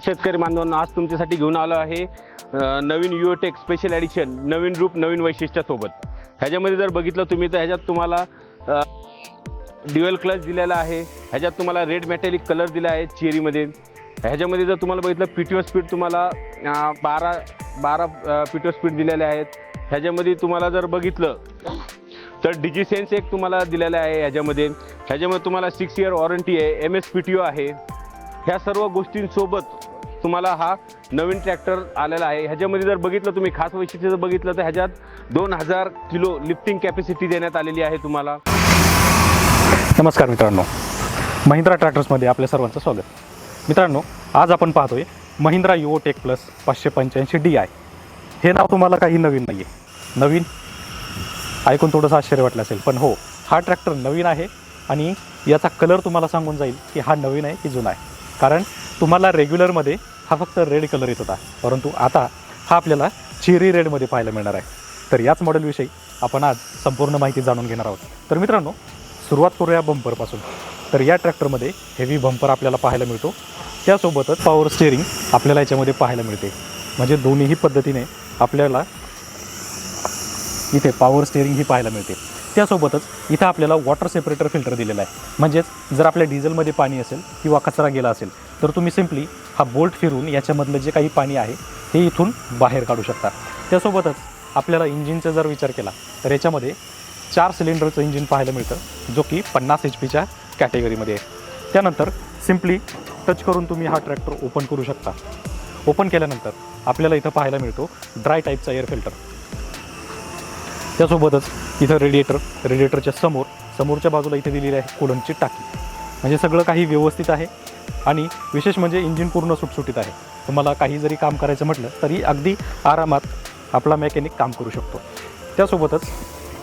नमस्कार शेतकरी बांधवांना आज तुमच्यासाठी घेऊन आलो आहे नवीन युओटेक स्पेशल ॲडिशन नवीन रूप नवीन वैशिष्ट्यासोबत ह्याच्यामध्ये जर बघितलं तुम्ही तर ह्याच्यात तुम्हाला ड्युअल क्लच दिलेला आहे ह्याच्यात तुम्हाला रेड मॅटेलिक कलर दिला आहे चेरीमध्ये. ह्याच्यामध्ये जर तुम्हाला बघितलं पी टी ओ स्पीड तुम्हाला बारा बारा पी टी ओ स्पीड दिलेले आहेत. ह्याच्यामध्ये तुम्हाला जर बघितलं तर डिजिसेन्स एक तुम्हाला दिलेला आहे ह्याच्यामध्ये. ह्याच्यामध्ये तुम्हाला सिक्स इयर वॉरंटी आहे M S P T O आहे. ह्या सर्व गोष्टींसोबत तुम्हाला हा नवीन ट्रॅक्टर आलेला आहे. ह्याच्यामध्ये जर बघितलं तुम्ही खास वैशिष्ट्य जर बघितलं तर ह्याच्यात दोन हजार किलो लिफ्टिंग कॅपॅसिटी देण्यात आलेली आहे तुम्हाला. नमस्कार मित्रांनो. महिंद्रा ट्रॅक्टर्समध्ये आपल्या सर्वांचं स्वागत. मित्रांनो आज आपण पाहतोय महिंद्रा युओ टेक प्लस पाचशे पंच्याऐंशी डी आय. हे नाव तुम्हाला काही नवीन नाही आहे नवीन? ऐकून थोडंसं आश्चर्य वाटलं असेल पण हो हा ट्रॅक्टर नवीन आहे आणि याचा कलर तुम्हाला सांगून जाईल की हा नवीन आहे की जुना आहे. कारण तुम्हाला रेग्युलरमध्ये हा फक्त रेड कलर येत होता. परंतु आता हा आपल्याला चेरी रेडमध्ये पाहायला मिळणार आहे. तर याच मॉडेलविषयी आपण आज संपूर्ण माहिती जाणून घेणार आहोत. तर मित्रांनो सुरुवात करूया बंपरपासून तर या ट्रॅक्टरमध्ये हेवी बंपर आपल्याला पाहायला मिळतो. त्यासोबतच पॉवर स्टेअरिंग आपल्याला याच्यामध्ये पाहायला मिळते. म्हणजे दोन्हीही पद्धतीने आपल्याला इथे पॉवर स्टेअरिंग ही पाहायला मिळते. त्यासोबतच इथं आपल्याला वॉटर सेपरेटर फिल्टर दिलेला आहे. म्हणजेच जर आपल्या डिझेलमध्ये पाणी असेल किंवा कचरा गेला असेल तर तुम्ही सिम्पली हा बोल्ट फिरून याच्यामधलं जे काही पाणी आहे ते इथून बाहेर काढू शकता. त्यासोबतच आपल्याला इंजिनचा जर विचार केला तर याच्यामध्ये चार सिलेंडरचं इंजिन पाहायला मिळतं जो की पन्नास एच पीच्या कॅटेगरीमध्ये आहे. त्यानंतर सिम्पली टच करून तुम्ही हा ट्रॅक्टर ओपन करू शकता. ओपन केल्यानंतर आपल्याला इथं पाहायला मिळतो ड्राय टाईपचा एअर फिल्टर. त्यासोबतच इथं रेडिएटर रेडिएटरच्या समोर समोरच्या बाजूला इथे दिलेली आहे कुलनची टाकी. म्हणजे सगळं काही व्यवस्थित आहे. आणि विशेष म्हणजे इंजिन पूर्ण सुटसुटीत आहे. तुम्हाला काही जरी काम करायचं म्हटलं तरी अगदी आरामात आपला मेकॅनिक काम करू शकतो. त्यासोबतच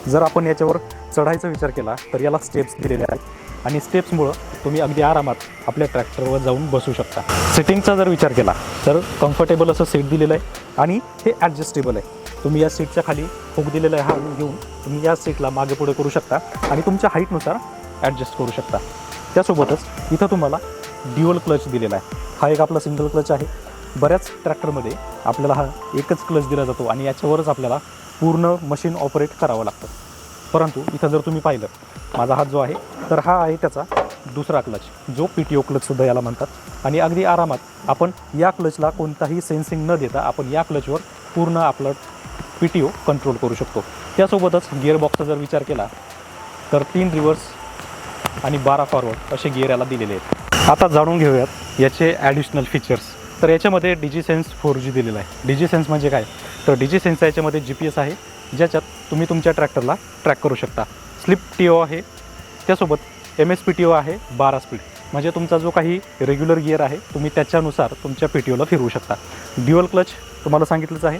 जर आपण याच्यावर चढायचा विचार केला तर याला स्टेप्स दिलेले आहेत. आणि स्टेप्समुळं तुम्ही अगदी आरामात आपल्या ट्रॅक्टरवर जाऊन बसू शकता. सिटिंगचा जर विचार केला तर कम्फर्टेबल असं सीट दिलेलं आहे. आणि हे ॲडजस्टेबल आहे. तुम्ही या सीटच्या खाली हुक दिलेला आहे हा घेऊन तुम्ही या सीटला मागे पुढे करू शकता. आणि तुमच्या हाईटनुसार ॲडजस्ट करू शकता. त्यासोबतच इथं तुम्हाला ड्युअल क्लच दिलेला आहे. हा एक आपला सिंगल क्लच आहे. बऱ्याच ट्रॅक्टरमध्ये आपल्याला हा एकच क्लच दिला जातो आणि याच्यावरच आपल्याला पूर्ण मशीन ऑपरेट करावं लागतं. परंतु इथं जर तुम्ही पाहिलं माझा हात जो आहे तर हा आहे त्याचा दुसरा क्लच जो पी टी ओ क्लचसुद्धा याला म्हणतात. आणि अगदी आरामात आपण या क्लचला कोणताही सेन्सिंग न देता आपण या क्लचवर पूर्ण आपलं पी टी ओ कंट्रोल करू शकतो. त्यासोबतच गिअरबॉक्सचा जर विचार केला तर तीन रिव्हर्स आणि बारा फॉरवर्ड असे गिअर याला दिलेले आहेत. आता जाणून घेऊयात याचे ॲडिशनल फीचर्स तर याच्यामध्ये डिजिसेन्स फोर जी दिलेला आहे. डिजिसेन्स म्हणजे काय? तर डिजिसेन्सचा याच्यामध्ये जी पी एस आहे ज्याच्यात तुम्ही तुमच्या ट्रॅक्टरला ट्रॅक करू शकता. स्लिप टी ओ आहे त्यासोबत M S P T O आहे बारा स्पीड म्हणजे तुमचा जो काही रेग्युलर गिअर आहे तुम्ही त्याच्यानुसार तुमच्या पी टी ओला फिरवू शकता. ड्युअल क्लच तुम्हाला सांगितलंच आहे.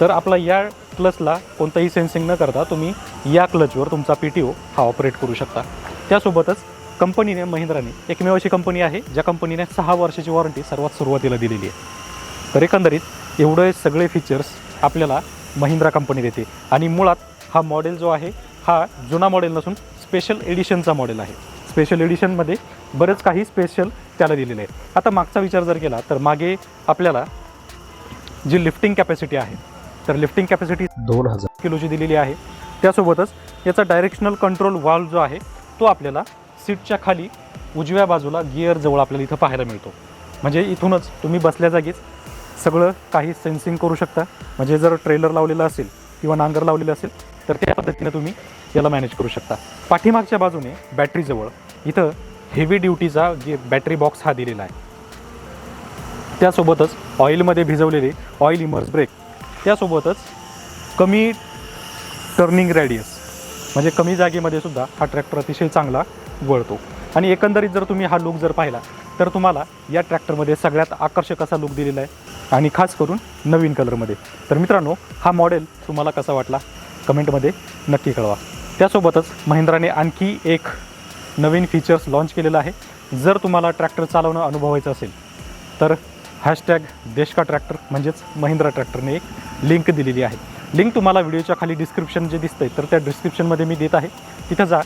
तर आपला या क्लचला कोणतंही सेन्सिंग न करता तुम्ही या क्लचवर तुमचा पी टी ओ हा ऑपरेट करू शकता. त्यासोबतच कंपनीने महिंद्राने एकमेव अशी कंपनी आहे ज्या कंपनीने सहा वर्षाची वॉरंटी सर्वात सुरुवातीला दिलेली आहे. तर एकंदरीत एवढे सगळे फीचर्स आपल्याला महिंद्रा कंपनी देते आणि मुळात हा मॉडेल जो आहे हा जुना मॉडेल नसून स्पेशल एडिशनचा मॉडेल आहे. स्पेशल एडिशनमध्ये बरेच काही स्पेशल त्याला दिलेले आहे आता मागचा विचार जर केला तर मागे आपल्याला जी लिफ्टिंग कॅपॅसिटी आहे तर लिफ्टिंग कॅपॅसिटी दोन हजार किलोची दिलेली आहे. त्यासोबतच याचा डायरेक्शनल कंट्रोल वाल्व जो आहे तो आपल्याला सीटच्या खाली उजव्या बाजूला गिअरजवळ आपल्याला इथं पाहायला मिळतो. म्हणजे इथूनच तुम्ही बसल्या जागीच सगळं काही सेन्सिंग करू शकता. म्हणजे जर ट्रेलर लावलेलं असेल किंवा नांगर लावलेलं असेल तर त्या पद्धतीने तुम्ही याला मॅनेज करू शकता. पाठीमागच्या बाजूने बॅटरीजवळ इथं हेवी ड्युटीचा जे बॅटरी बॉक्स हा दिलेला आहे. त्यासोबतच ऑइलमध्ये भिजवलेले ऑइल इमर्स ब्रेक त्यासोबतच कमी टर्निंग रॅडियस म्हणजे कमी जागेमध्ये सुद्धा हा ट्रॅक्टर अतिशय चांगला वळतो. आणि एकंदरीत जर तुम्ही हा लुक जर पाहिला तर तुम्हाला या ट्रॅक्टरमध्ये सगळ्यात आकर्षक असा लुक दिलेला आहे. आणि खास करून नवीन कलरमध्ये तर मित्रांनो हा मॉडेल तुम्हाला कसा वाटला? कमेंटमध्ये नक्की कळवा. त्यासोबतच महिंद्राने आणखी एक नवीन फीचर्स लॉन्च केलेलं आहे. जर तुम्हाला ट्रॅक्टर चालवणं अनुभवायचं असेल तर हॅशटॅग देश का ट्रॅक्टर म्हणजेच महिंद्रा ट्रॅक्टरने एक लिंक दिलेली आहे. लिंक तुम्हाला व्हिडिओच्या खाली डिस्क्रिप्शन जे दिसतं आहे तर त्या डिस्क्रिप्शनमध्ये मी देत आहे. तिथं जा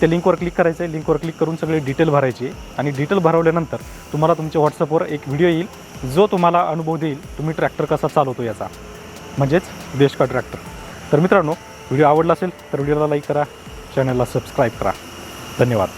त्या लिंकवर क्लिक करायचं आहे लिंकवर क्लिक करून सगळे डिटेल भरायची आणि डिटेल भरवल्यानंतर तुम्हाला तुमच्या व्हॉट्सअपवर एक व्हिडिओ येईल. जो तुम्हाला अनुभव देईल तुम्ही ट्रॅक्टर कसा चालवतो याचा. म्हणजेच देश का ट्रॅक्टर. तर मित्रांनो व्हिडिओ आवडला असेल तर व्हिडिओला लाईक करा चॅनलला सबस्क्राईब करा. धन्यवाद.